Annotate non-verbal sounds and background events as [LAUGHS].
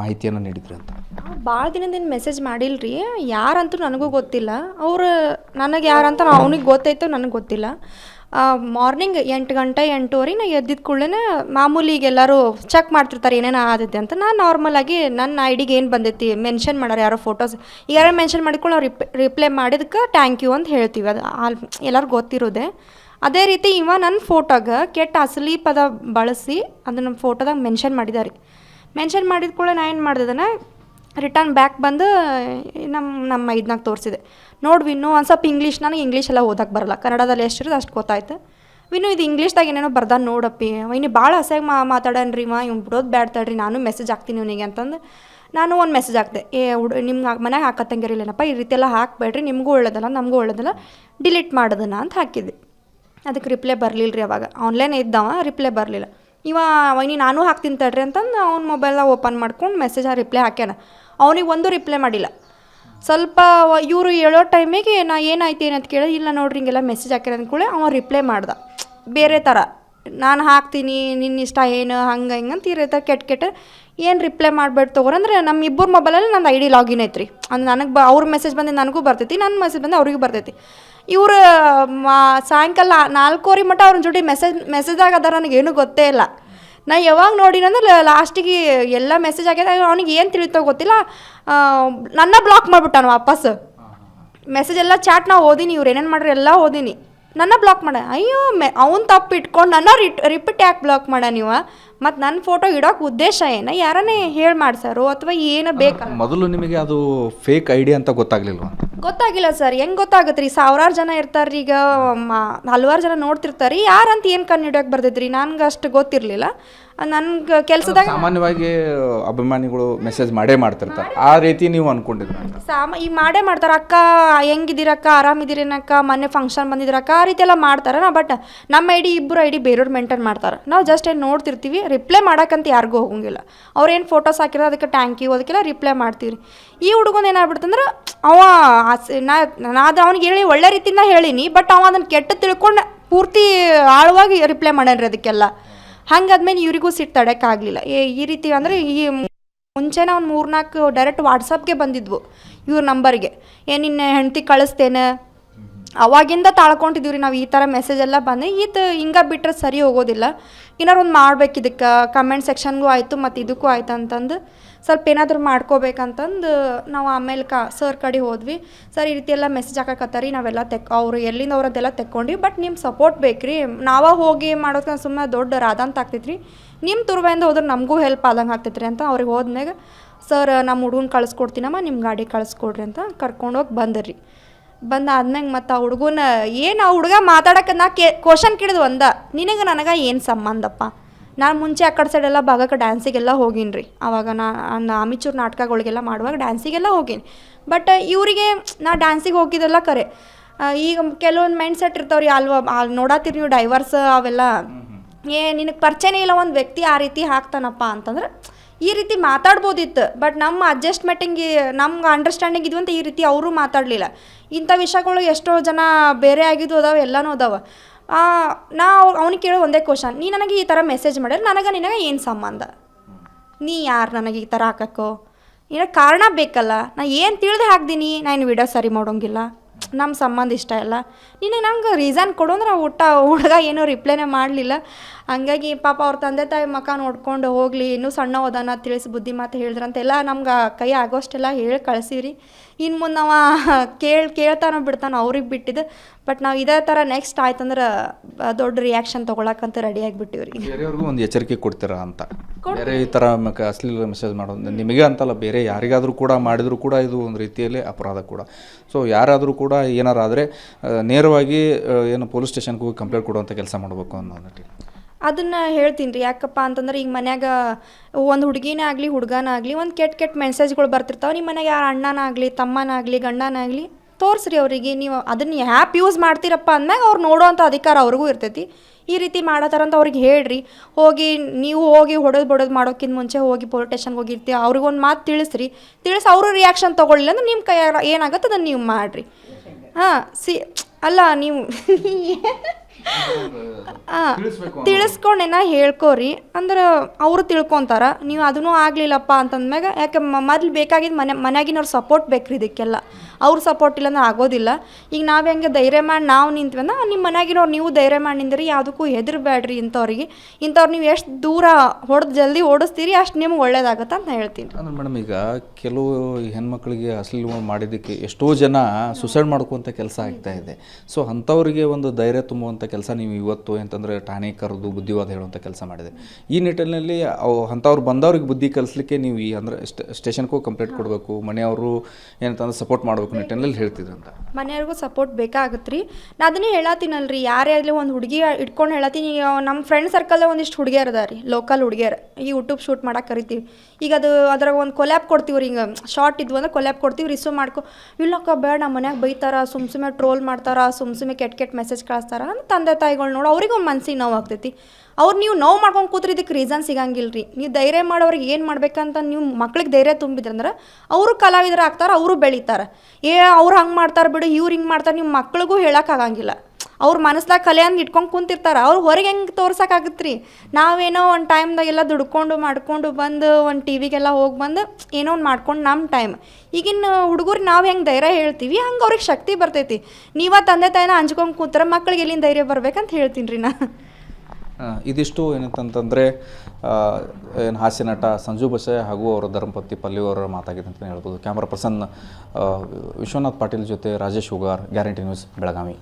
ಮಾಹಿತಿಯನ್ನು ನೀಡಿದ್ರಿ ಅಂತ. ಭಾಳ ದಿನದಿಂದ ಮೆಸೇಜ್ ಮಾಡಿಲ್ರಿ, ಯಾರಂತೂ ನನಗೂ ಗೊತ್ತಿಲ್ಲ. ಅವ್ರು ನನಗೆ ಯಾರಂತ ಅವ್ನಿಗೆ ಗೊತ್ತೈತೋ ನನಗೆ ಗೊತ್ತಿಲ್ಲ. ಮಾರ್ನಿಂಗ್ ಎಂಟು ಗಂಟೆ ಎಂಟೂವರೆ ನಾ ಎದ್ದಿದ್ದ ಕೂಡಲೇ ಮಾಮೂಲಿ ಈಗ ಎಲ್ಲರೂ ಚೆಕ್ ಮಾಡ್ತಿರ್ತಾರೆ ಏನೇನು ಆದೈತೆ ಅಂತ. ನಾನು ನಾರ್ಮಲಾಗಿ ನನ್ನ ಐಡಿಗೆ ಡಿಗೆ ಏನು ಬಂದೈತಿ ಮೆನ್ಷನ್ ಮಾಡೋರು ಯಾರೋ ಫೋಟೋಸ್ ಈಗ ಯಾರೋ ಮೆನ್ಷನ್ ಮಾಡಿಕೊಂಡು ನಾವು ರಿಪ್ ರಿಪ್ಲೈ ಮಾಡಿದಕ್ಕೆ ಥ್ಯಾಂಕ್ ಯು ಅಂತ ಹೇಳ್ತೀವಿ. ಅದು ಆಲ್ ಎಲ್ಲರಿಗೂ ಗೊತ್ತಿರೋದೆ. ಅದೇ ರೀತಿ ಇವ ನನ್ನ ಫೋಟೋಗ ಕೆಟ್ಟ ಅಸಲಿ ಪದ ಬಳಸಿ ಅದನ್ನು ಫೋಟೋದಾಗ ಮೆನ್ಷನ್ ಮಾಡಿದ್ದಾರೆ ಮೆನ್ಷನ್ ಮಾಡಿದ ಕೂಡ ನಾ ಏನು ಮಾಡ್ದಿದ್ದಾನೆ ರಿಟರ್ನ್ ಬ್ಯಾಕ್ ಬಂದು ನಮ್ಮ ನಮ್ಮ ಇದನ್ನಾಗ ತೋರಿಸಿದೆ. ನೋಡಿ ವಿನ್ನು, ಒಂದು ಸ್ವಲ್ಪ ಇಂಗ್ಲೀಷ್ ನನಗೆ ಇಂಗ್ಲೀಷ್ ಎಲ್ಲ ಓದಕ್ಕೆ ಬರಲ್ಲ. ಕನ್ನಡದಲ್ಲಿ ಎಷ್ಟಿರೋದು ಅಷ್ಟು ಗೊತ್ತಾಯ್ತು. ವಿನ್ನು ಇದು ಇಂಗ್ಲೀಷ್ದಾಗ ಏನೇನೋ ಬರ್ದ ನೋಡಪ್ಪಿ. ಇನ್ನು ಭಾಳ ಅಸಾಗಿ ಮಾ ಮಾತಾಡನ್ರಿ ಮಾ, ಇವ್ನು ಬಿಡೋದು ಬ್ಯಾಡ್ ತಡ್ರಿ, ನಾನು ಮೆಸೇಜ್ ಹಾಕ್ತೀನಿ ಇವನಿಗೆ ಅಂತಂದು ನಾನು ಒಂದು ಮೆಸೇಜ್ ಹಾಕಿದೆ. ಏ, ಹುಡು ನಿಮ್ಮ ಮನ್ಯಾಗ ಹಾಕತ್ತಂಗಿರಲಿಲ್ಲಪ್ಪ ಈ ರೀತಿ ಎಲ್ಲ ಹಾಕಬೇಡ್ರಿ, ನಿಮಗೂ ಒಳ್ಳೇದಲ್ಲ, ನಮಗೂ ಒಳ್ಳೇದಲ್ಲ ಡಿಲೀಟ್ ಮಾಡೋದನ್ನ ಅಂತ ಹಾಕಿದ್ದೆ. ಅದಕ್ಕೆ ರಿಪ್ಲೈ ಬರಲಿಲ್ಲ ರೀ ಅವಾಗ. ಆನ್ಲೈನ್ ಇದ್ದವ ರಿಪ್ಲೈ ಬರಲಿಲ್ಲ. ಇವ ವೈನಿ ನಾನು ಹಾಕ್ತೀನಿ ತಡ್ರಿ ಅಂತಂದು ಅವ್ನ ಮೊಬೈಲ್ನ ಓಪನ್ ಮಾಡ್ಕೊಂಡು ಮೆಸೇಜ್ ರಿಪ್ಲೈ ಹಾಕ್ಯಾನ. ಅವನಿಗೆ ಒಂದು ರಿಪ್ಲೈ ಮಾಡಿಲ್ಲ. ಸ್ವಲ್ಪ ಇವರು ಹೇಳೋ ಟೈಮಿಗೆ ನಾ ಏನಾಯ್ತು, ಏನಂತ ಕೇಳಿ ಇಲ್ಲ ನೋಡ್ರಿ ಹಿಂಗೆಲ್ಲ ಮೆಸೇಜ್ ಹಾಕ್ಯಾರ ಅಂದ್ಕೂಳೆ ಅವ ರಿಪ್ಲೈ ಮಾಡ್ದ. ಬೇರೆ ಥರ ನಾನು ಹಾಕ್ತೀನಿ ನಿನ್ನ ಇಷ್ಟ ಏನು, ಹಂಗೆ ಹಿಂಗೆ ಅಂತ ಈ ಥರ ಕೆಟ್ಟ ಕೆಟ್ಟ ಏನು ರಿಪ್ಲೈ ಮಾಡ್ಬೇಡ ತಗೋರಂದ್ರೆ ನಮ್ಮ ಇಬ್ಬರು ಮೊಬೈಲಲ್ಲಿ ನಂದು ಐ ಡಿ ಲಾಗಿನ್ ಐತ್ರಿ. ಅಂದ್ರೆ ನನಗೆ ಬ ಅವ್ರ ಮೆಸೇಜ್ ಬಂದು ನನಗೂ ಬರ್ತೈತಿ ನನ್ನ ಮೆಸೇಜ್ ಬಂದು ಅವ್ರಿಗೂ ಬರ್ತೈತಿ. ಇವ್ರು, ಮಾ ಸಾಯಂಕಾಲ ನಾಲ್ಕೂವರೆ ಮಟ್ಟ ಅವ್ರ ಜೊತೆ ಮೆಸೇಜ್ ಮೆಸೇಜಾಗ ಅದಾರ ನನಗೇನು ಗೊತ್ತೇ ಇಲ್ಲ. ನಾ ಯಾವಾಗ ನೋಡಿನಂದ್ರೆ ಲಾಸ್ಟಿಗೆ ಎಲ್ಲ ಮೆಸೇಜ್ ಆಗ್ಯದ ಅವ್ನಿಗೆ ಏನು ತಿಳಿತೋ ಗೊತ್ತಿಲ್ಲ. ನನ್ನ ಬ್ಲಾಕ್ ಮಾಡಿಬಿಟ್ಟಾನ ವಾಪಸ್. ಮೆಸೇಜ್ ಎಲ್ಲ ಚಾಟ್ ನಾ ಓದಿನಿ ಇವ್ರು ಏನೇನು ಮಾಡ್ರಿ ಎಲ್ಲ ಓದಿನಿ. ನನ್ನ ಬ್ಲಾಕ್ ಮಾಡ. ಅಯ್ಯೋ ಮೆ ಅವ್ನು ತಪ್ಪು ಇಟ್ಕೊಂಡು ನನ್ನ ರಿಟ್ ರಿಪೀಟ್ ಯಾಕೆ ಬ್ಲಾಕ್ ಮಾಡ ನೀವು? ಮತ್ತು ನನ್ನ ಫೋಟೋ ಇಡೋಕೆ ಉದ್ದೇಶ ಏನು? ಯಾರನ್ನೇ ಹೇಳಿ ಮಾಡ್ಸಾರು ಅಥವಾ ಏನು ಬೇಕು? ಮೊದಲು ನಿಮಗೆ ಅದು ಫೇಕ್ ಐಡಿ ಅಂತ ಗೊತ್ತಾಗ್ಲಿಲ್ವಾ? ಗೊತ್ತಾಗಿಲ್ಲ ಸರ್ ಹೆಂಗೆ ಗೊತ್ತಾಗುತ್ತೆ ರೀ ಸಾವಿರಾರು ಜನ ಇರ್ತಾರೆ ಈಗ ಮ- ಹಲ್ವಾರು ಜನ ನೋಡ್ತಿರ್ತಾರೆ ಯಾರಂತ ಏನು ಕಣ್ಣು ಹಿಡಿಯೋಕೆ ಬರ್ತೈತೆ ರೀ ನನ್ಗೆ ಅಷ್ಟು ಗೊತ್ತಿರಲಿಲ್ಲ. ನನ್ಗೆ ಕೆಲಸದಾಗ ಸಾಮಾನ್ಯವಾಗಿ ಅಭಿಮಾನಿಗಳು ಮೆಸೇಜ್ ಮಾಡೇ ಮಾಡ್ತಿರ್ತಾರೆ. ಆ ರೀತಿ ನೀವು ಅನ್ಕೊಂಡಿದ್ರೆ ಸಾಮ ಈಗ ಮಾಡೇ ಮಾಡ್ತಾರೆ. ಅಕ್ಕ ಹೆಂಗಿದ್ದೀರಕ್ಕ ಆರಾಮಿದ್ದೀರೇನಕ್ಕ ಮೊನ್ನೆ ಫಂಕ್ಷನ್ ಬಂದಿದ್ದೀರಕ್ಕ ಆ ರೀತಿ ಎಲ್ಲ ಮಾಡ್ತಾರೆ ನಾ ಬಟ್ ನಮ್ಮ ಐ ಡಿ ಇಬ್ಬರು ಐ ಡಿ ಬೇರೆಯವ್ರು ಮೇಂಟೈನ್ ಮಾಡ್ತಾರೆ. ನಾವು ಜಸ್ಟ್ ಏನು ನೋಡ್ತಿರ್ತೀವಿ ರಿಪ್ಲೈ ಮಾಡೋಕ್ಕಂತ ಯಾರಿಗೂ ಹೋಗಂಗಿಲ್ಲ. ಅವ್ರೇನು ಫೋಟೋಸ್ ಹಾಕಿರೋ ಅದಕ್ಕೆ ಟ್ಯಾಂಕ್ ಯು ಅದಕ್ಕೆಲ್ಲ ರಿಪ್ಲೈ ಮಾಡ್ತೀವಿ ಈ ಹುಡುಗನ ಏನಾಗ್ಬಿಡ್ತಂದ್ರೆ ಅವ ನಾ ಅದು ಅವ್ನಿಗೆ ಹೇಳಿ ಒಳ್ಳೆ ರೀತಿಯಿಂದ ಹೇಳೀನಿ ಬಟ್ ಅವ ಅದನ್ನು ಕೆಟ್ಟ ತಿಳ್ಕೊಂಡು ಪೂರ್ತಿ ಆಳವಾಗಿ ರಿಪ್ಲೈ ಮಾಡ್ಯಾನ್ರಿ ಅದಕ್ಕೆಲ್ಲ. ಹಂಗಾದ್ಮೇಲೆ ಇವರಿಗೂ ಸಿಟ್ಟು ತಡಕ್ಕಾಗಲಿಲ್ಲ ಈ ರೀತಿ ಅಂದರೆ ಈ ಮುಂಚೆನೇ ಒಂದು ಮೂರ್ನಾಲ್ಕು ಡೈರೆಕ್ಟ್ ವಾಟ್ಸಪ್ಗೆ ಬಂದಿದ್ವು ಇವ್ರ ನಂಬರ್ಗೆ ಏ, ನಿನ್ನ ಹೆಂಡ್ತಿ ಕಳಿಸ್ತೇನೆ ಅವಾಗಿಂದ ತಾಳ್ಕೊಂಡಿದ್ದೀವಿ ರೀ ನಾವು ಈ ಥರ ಮೆಸೇಜ್ ಎಲ್ಲ ಬಂದು ಇದು ಹಿಂಗೆ ಬಿಟ್ಟರೆ ಸರಿ ಹೋಗೋದಿಲ್ಲ. ಏನಾರು ಒಂದು ಮಾಡ್ಬೇಕು ಇದಕ್ಕೆ ಕಮೆಂಟ್ ಸೆಕ್ಷನ್ಗೂ ಆಯಿತು, ಮತ್ತು ಇದಕ್ಕೂ ಆಯ್ತು ಅಂತಂದು. ಸ್ವಲ್ಪ ಏನಾದರೂ ಮಾಡ್ಕೋಬೇಕಂತಂದು ನಾವು ಆಮೇಲೆ ಕ ಸರ್ ಕಡೆ ಹೋದ್ವಿ. ಸರ್, ಈ ರೀತಿ ಎಲ್ಲ ಮೆಸೇಜ್ ಹಾಕಕತ್ತಾರಿ, ನಾವೆಲ್ಲ ತೆಕ್, ಅವರು ಎಲ್ಲಿಂದ ಅವ್ರದ್ದೆಲ್ಲ ತೆಕ್ಕೊಂಡ್ವಿ ಬಟ್ ನಿಮ್ಮ ಸಪೋರ್ಟ್ ಬೇಕು ರೀ ನಾವೇ ಹೋಗಿ ಮಾಡೋದಕ್ಕೆ ಸುಮ್ಮನೆ ದೊಡ್ಡ ರಾದಂತ ಆಗ್ತೈತೆ ರೀ ನಿಮ್ಮ ತುರ್ಬೆಯಿಂದ ಹೋದ್ರೆ ನಮಗೂ ಹೆಲ್ಪ್ ಆದಂಗೆ ಆಗ್ತೈತೆ ರೀ ಅಂತ ಅವ್ರಿಗೆ ಹೋದ್ಮ್ಯಾಗ ಸರ್ ನಮ್ಮ ಹುಡುಗನ ಕಳಿಸ್ಕೊಡ್ತೀನಮ್ಮ ನಿಮ್ಮ ಗಾಡಿ ಕಳಿಸ್ಕೊಡ್ರಿ ಅಂತ ಕರ್ಕೊಂಡೋಗಿ ಬಂದ್ರಿ ಬಂದು ಆದ್ಮ್ಯಾಗ ಮತ್ತು ಆ ಹುಡುಗನ ಏನು ಆ ಹುಡುಗ ಮಾತಾಡಕ್ಕೆ ನಾ ಕೇ ಕ್ವಶನ್ ಕೇಳಿದ್ ಒಂದ ನಿನಗೆ ನನಗೆ ಏನು ಸಂಬಂಧಪ್ಪ? ನಾನು ಮುಂಚೆ ಆ ಕಡೆ ಸೈಡೆಲ್ಲ ಭಾಗಕ್ಕೆ ಡ್ಯಾನ್ಸಿಗೆಲ್ಲ ಹೋಗೀನಿ ರೀ ಆವಾಗ ನಾ ಆಮಿಚೂರು ನಾಟಕಗಳಿಗೆಲ್ಲ ಮಾಡುವಾಗ ಡ್ಯಾನ್ಸಿಗೆಲ್ಲ ಹೋಗೀನಿ. ಬಟ್ ಇವರಿಗೆ ನಾ ಡ್ಯಾನ್ಸಿಗೆ ಹೋಗಿದ್ದೆಲ್ಲ ಕರೆ. ಈಗ ಕೆಲವೊಂದು ಮೈಂಡ್ ಸೆಟ್ ಇರ್ತಾವ್ರಿ ಅಲ್ವಾ ಅಲ್ಲಿ ನೋಡತ್ತೀರಿ ನೀವು ಡೈವರ್ಸ್ ಅವೆಲ್ಲ. ಏ ನಿನಗೆ ಪರಿಚಯನೇ ಇಲ್ಲ ಒಂದು ವ್ಯಕ್ತಿ ಆ ರೀತಿ ಹಾಕ್ತಾನಪ್ಪ ಅಂತಂದ್ರೆ ಈ ರೀತಿ ಮಾತಾಡ್ಬೋದಿತ್ತು. ಬಟ್ ನಮ್ಮ ಅಡ್ಜಸ್ಟ್ಮೆಂಟಿಂಗ್ ನಮ್ಗೆ ಅಂಡರ್ಸ್ಟ್ಯಾಂಡಿಂಗ್ ಇದ್ವು ಅಂತ ಈ ರೀತಿ ಅವರು ಮಾತಾಡಲಿಲ್ಲ. ಇಂಥ ವಿಷಯಗಳು ಎಷ್ಟೋ ಜನ ಬೇರೆ ಆಗಿದ್ದು ಅದಾವೆ, ಎಲ್ಲನೂ ಅದಾವೆ. ನಾ ಅವ್ನಿಗೆ ಕೇಳೋ ಒಂದೇ ಕ್ವಶನ್ ನೀ ನನಗೆ ಈ ಥರ ಮೆಸೇಜ್ ಮಾಡ್ಯಾರ ನನಗೆ ನಿನಗೆ ಏನು ಸಂಬಂಧ? ನೀ ಯಾರು ನನಗೆ ಈ ಥರ ಹಾಕಕ್ಕೋ? ನಿನಗೆ ಕಾರಣ ಬೇಕಲ್ಲ? ನಾ ಏನು ತಿಳಿದು ಹಾಕ್ದೀನಿ? ನಾನು ವಿಡಿಯೋ ಸರಿ ಮಾಡೋಂಗಿಲ್ಲ. ನಮ್ಮ ಸಂಬಂಧ ಇಷ್ಟ ಇಲ್ಲ. ನಿನಗೆ ನಂಗೆ ರೀಸನ್ ಕೊಡು ಅಂದ್ರೆ ಊಟ ಹುಡುಗ ಏನೂ ರಿಪ್ಲೈನೇ ಮಾಡಲಿಲ್ಲ. ಹಂಗಾಗಿ ಪಾಪ ಅವ್ರ ತಂದೆ ತಾಯಿ ಮಕ್ಕ ನೋಡ್ಕೊಂಡು ಹೋಗಲಿ, ಇನ್ನೂ ಸಣ್ಣ ಹೋದಾನ ತಿಳಿಸಿ ಬುದ್ಧಿ ಮಾತು ಹೇಳಿದ್ರಂತೆಲ್ಲ ನಮ್ಗೆ ಕೈ ಆಗೋಷ್ಟೆಲ್ಲ ಹೇಳಿ ಕಳ್ಸೀವ್ರಿ. ಇನ್ನು ಮುಂದೆ ಅವ ಕೇಳಿ ಕೇಳ್ತಾನೋ ಬಿಡ್ತಾನೋ ಅವ್ರಿಗೆ ಬಿಟ್ಟಿದ್ದು. ಬಟ್ ನಾವು ಇದೇ ಥರ ನೆಕ್ಸ್ಟ್ ಆಯ್ತಂದ್ರೆ ದೊಡ್ಡ ರಿಯಾಕ್ಷನ್ ತೊಗೊಳಕ್ಕಂತ ರೆಡಿ ಆಗಿಬಿಟ್ಟಿವ್ರಿ. [LAUGHS] ಬೇರೆಯವ್ರಿಗೂ ಒಂದು ಎಚ್ಚರಿಕೆ ಕೊಡ್ತೀರಾ ಅಂತ. ಬೇರೆ ಈ ಥರ ಅಶ್ಲೀಲ ಮೆಸೇಜ್ ಮಾಡೋದು. ನಿಮಗೆ ಅಂತಲ್ಲ ಬೇರೆ ಯಾರಿಗಾದರೂ ಕೂಡ ಮಾಡಿದರೂ ಕೂಡ ಇದು ಒಂದು ರೀತಿಯಲ್ಲಿ ಅಪರಾಧ ಕೂಡ. ಸೊ ಯಾರಾದರೂ ಕೂಡ ಏನಾರಾದರೆ ನೇರವಾಗಿ ಏನು ಪೊಲೀಸ್ ಸ್ಟೇಷನ್ಗೆ ಹೋಗಿ ಕಂಪ್ಲೇಂಟ್ ಕೊಡುವಂಥ ಕೆಲಸ ಮಾಡಬೇಕು ಅನ್ನೋದಕ್ಕೆ. ಅದನ್ನು ಹೇಳ್ತೀನಿ ರೀ. ಯಾಕಪ್ಪ ಅಂತಂದ್ರೆ ಈಗ ಮನ್ಯಾಗ ಒಂದು ಹುಡುಗಿನೇ ಆಗಲಿ ಹುಡುಗನ ಆಗಲಿ ಒಂದು ಕೆಟ್ಟ ಕೆಟ್ಟ ಮೆಸೇಜ್ಗಳು ಬರ್ತಿರ್ತಾವೆ. ನಿಮ್ಮ ಮನೆಗೆ ಯಾರು ಅಣ್ಣನಾಗಲಿ ತಮ್ಮನಾಗಲಿ ಗಂಡನಾಗಲಿ ತೋರಿಸ್ರಿ ಅವರಿಗೆ, ನೀವು ಅದನ್ನ ಆ್ಯಪ್ ಯೂಸ್ ಮಾಡ್ತೀರಪ್ಪ ಅಂದಾಗ ಅವ್ರು ನೋಡೋವಂಥ ಅಧಿಕಾರ ಅವ್ರಿಗೂ ಇರ್ತೈತಿ. ಈ ರೀತಿ ಮಾಡತ್ತಾರಂತ ಅವ್ರಿಗೆ ಹೇಳ್ರಿ. ಹೋಗಿ, ನೀವು ಹೋಗಿ ಹೊಡೆದು ಬಡೋದು ಮಾಡೋಕ್ಕಿಂತ ಮುಂಚೆ ಹೋಗಿ ಪೊಲೀಸ್ ಸ್ಟೇಷನ್ಗೆ ಹೋಗಿರ್ತೀವಿ ಅವ್ರಿಗೊಂದು ಮಾತು ತಿಳಿಸ್ರಿ. ತಿಳಿಸಿ ಅವರು ರಿಯಾಕ್ಷನ್ ತೊಗೊಳ್ಳಿಲ್ಲ ಅಂದ್ರೆ ನಿಮ್ಮ ಕೈ ಏನಾಗುತ್ತೆ ಅದನ್ನು ನೀವು ಮಾಡಿರಿ. ಹಾಂ, ಸಿ, ಅಲ್ಲ, ನೀವು [LAUGHS] ತಿಳಿಸ್ಕೊಂಡೆ ನಾ ಹೇಳ್ಕೋರಿ. ಅಂದ್ರೆ ಅವರು ತಿಳ್ಕೊಂತಾರ. ನೀವು ಅದನ್ನೂ ಆಗ್ಲಿಲ್ಲಪ್ಪ ಅಂತಂದ್ಮ್ಯಾಗ ಯಾಕೆ ಮೊದ್ಲು ಬೇಕಾಗಿದ್ದು ಮನೆ ಮನ್ಯಾಗಿನವ್ರ ಸಪೋರ್ಟ್ ಬೇಕ್ರಿ ಇದಕ್ಕೆಲ್ಲ. ಅವ್ರ ಸಪೋರ್ಟ್ ಇಲ್ಲ ಅಂದ್ರೆ ಆಗೋದಿಲ್ಲ. ಈಗ ನಾವು ಹೆಂಗೆ ಧೈರ್ಯ ಮಾಡಿ ನಾವು ನಿಂತ್ವಂದ ನಿಮ್ಮ ಮನ್ಯಾಗಿನವ್ರು ನೀವು ಧೈರ್ಯ ಮಾಡಿ ನಿಂದ್ರಿ ಯಾವುದಕ್ಕೂ ಹೆದರ್ಬೇಡ್ರಿ ಇಂಥವ್ರಿಗೆ. ಇಂಥವ್ರು ನೀವು ಎಷ್ಟು ದೂರ ಹೊಡೆದು ಜಲ್ದಿ ಓಡಿಸ್ತೀರಿ ಅಷ್ಟು ನಿಮ್ಗೆ ಒಳ್ಳೇದಾಗತ್ತೆ ಅಂತ ಹೇಳ್ತೀನಿ. ಅಂದ್ರೆ ಮೇಡಮ್ ಈಗ ಕೆಲವು ಹೆಣ್ಮಕ್ಳಿಗೆ ಅಸಲಿ ಮಾಡಿದ್ದಕ್ಕೆ ಎಷ್ಟೋ ಜನ ಸುಸೈಡ್ ಮಾಡ್ಕೊಂತ ಕೆಲಸ ಆಗ್ತಾ ಇದೆ. ಸೊ ಅಂಥವ್ರಿಗೆ ಒಂದು ಧೈರ್ಯ ತುಂಬುವಂಥ ಕೆಲಸ ನೀವು ಇವತ್ತು ಅಂತಂದರೆ ಠಾಣೆ ಕರೆದು ಬುದ್ಧಿವಾದ ಹೇಳುವಂಥ ಕೆಲಸ ಮಾಡಿದೆ. ಈ ನಿಟ್ಟಿನಲ್ಲಿ ಅವು ಅಂಥವ್ರು ಬಂದವ್ರಿಗೆ ಬುದ್ಧಿ ಕಲಿಸ್ಲಿಕ್ಕೆ ನೀವು ಈ ಅಂದರೆ ಸ್ಟೇಷನ್ಗೂ ಕಂಪ್ಲೇಂಟ್ ಕೊಡಬೇಕು, ಮನೆಯವರು ಏನಂತಂದ್ರೆ ಸಪೋರ್ಟ್ ಮಾಡಬೇಕು ನಿಟ್ಟಿನಲ್ಲಿ ಹೇಳ್ತಿದ್ರು ಅಂತ. ಮನೆಯವ್ರಿಗೂ ಸಪೋರ್ಟ್ ಬೇಕಾಗುತ್ತೆ ರೀ ನಾ ಅದನ್ನೇ ಹೇಳತ್ತೀನಲ್ರಿ ಯಾರೇ ಆಗಲಿ ಒಂದು ಹುಡುಗಿ ಇಟ್ಕೊಂಡು ಹೇಳತ್ತೀನಿ ನಮ್ಮ ಫ್ರೆಂಡ್ ಸರ್ಕಲ್ದಾಗ ಒಂದಿಷ್ಟು ಹುಡುಗಿಯರ್ ಅದ ರೀ ಲೋಕಲ್ ಹುಡುಗಿಯರ್, ಈ ಯೂಟ್ಯೂಬ್ ಶೂಟ್ ಮಾಡಕ್ಕೆ ಕರಿತೀವಿ. ಈಗ ಅದು ಅದ್ರಾಗ ಒಂದು ಕೊಲ್ಯಾಪ್ ಕೊಡ್ತೀವಿ ರೀ ಹಿಂಗೆ ಶಾರ್ಟ್ ಇದ್ವು ಅಂದ್ರೆ ಕೊಲ್ಯಾಪ್ ಕೊಡ್ತೀವಿ ರಿಸೀವ್ ಮಾಡ್ಕೊ, ಇಲ್ಲಕ್ಕ ಬೇಡ ನಮ್ಮ ಮನ್ಯಾಗ ಬೈತಾರ, ಸುಮ್ ಸುಮ್ಮನೆ ಟ್ರೋಲ್ ಮಾಡ್ತಾರ, ಸುಮ್ ಸುಮ್ಮನೆ ಕೆಟ್ಟ ಕೆಟ್ಟ ಮೆಸೇಜ್ ಕಳಿಸ್ತಾರ ಅಂತ ತಂದೆ ತಾಯಿಗಳು ನೋಡಿ, ಅವ್ರಿಗೆ ಒಂದು ಮನ್ಸಿಗೆ ನೋವು ಆಗ್ತೈತಿ. ಅವ್ರು ನೀವು ನೋವು ಮಾಡ್ಕೊಂಡು ಕೂತ್ರಿ ಇದಕ್ಕೆ ರೀಸನ್ ಸಿಗಂಗಿಲ್ಲ ರೀ ನೀವು ಧೈರ್ಯ ಮಾಡೋರಿಗೆ ಏನು ಮಾಡ್ಬೇಕಂತ ನೀವು ಮಕ್ಳಿಗೆ ಧೈರ್ಯ ತುಂಬಿದ್ರಂದ್ರೆ ಅವರು ಕಲಾವಿದರಾಗ್ತಾರೆ, ಅವರು ಬೆಳಿತಾರೆ. ಏ, ಅವ್ರು ಹಂಗೆ ಮಾಡ್ತಾರೆ ಬಿಡು, ಇವ್ರು ಹಿಂಗೆ ಮಾಡ್ತಾರೆ ನಿಮ್ಮ ಮಕ್ಳಿಗೂ ಹೇಳೋಕ್ಕಾಗಂಗಿಲ್ಲ ಅವ್ರ ಮನಸ್ದಾಗ ಕಲೆ ಅಂದ್ ಇಟ್ಕೊಂಡು ಕುಂತಿರ್ತಾರೆ. ಅವ್ರು ಹೊರಗೆ ಹೆಂಗೆ ರೀ ನಾವೇನೋ ಒಂದು ಟೈಮ್ದಾಗೆಲ್ಲ ದುಡ್ಕೊಂಡು ಮಾಡ್ಕೊಂಡು ಬಂದು ಒಂದು ಟಿ ವಿಗೆಲ್ಲ ಹೋಗಿ ಬಂದು ಏನೋ ಒಂದು ಮಾಡ್ಕೊಂಡು ನಮ್ಮ ಟೈಮ್. ಈಗಿನ ಹುಡುಗರು ನಾವು ಹೆಂಗೆ ಧೈರ್ಯ ಹೇಳ್ತೀವಿ, ಹಂಗೆ ಅವ್ರಿಗೆ ಶಕ್ತಿ ಬರ್ತೈತಿ. ನೀವ ತಂದೆ ತಾಯಿನ ಹಂಚ್ಕೊಂಡು ಕೂತ್ರೆ ಮಕ್ಳಿಗೆ ಎಲ್ಲಿಂದ ಧೈರ್ಯ ಬರ್ಬೇಕಂತ ಹೇಳ್ತೀನಿ ರೀ ನಾ ಇದಿಷ್ಟು ಏನಂತಂತಂದರೆ ಏನು ಹಾಸ್ಯ ನಟ ಸಂಜು ಬಸೆ ಹಾಗೂ ಅವರ ಧರ್ಮಪತಿ ಪಲ್ಲಿ ಅವರ ಮಾತಾಗಿದೆ ಅಂತಲೇ ಹೇಳ್ಬೋದು. ಕ್ಯಾಮ್ರಾ ಪರ್ಸನ್ ವಿಶ್ವನಾಥ್ ಪಾಟೀಲ್ ಜೊತೆ ರಾಜೇಶ್ ಹುಗಾರ್ ಗ್ಯಾರಂಟಿ ನ್ಯೂಸ್, ಬೆಳಗಾವಿ.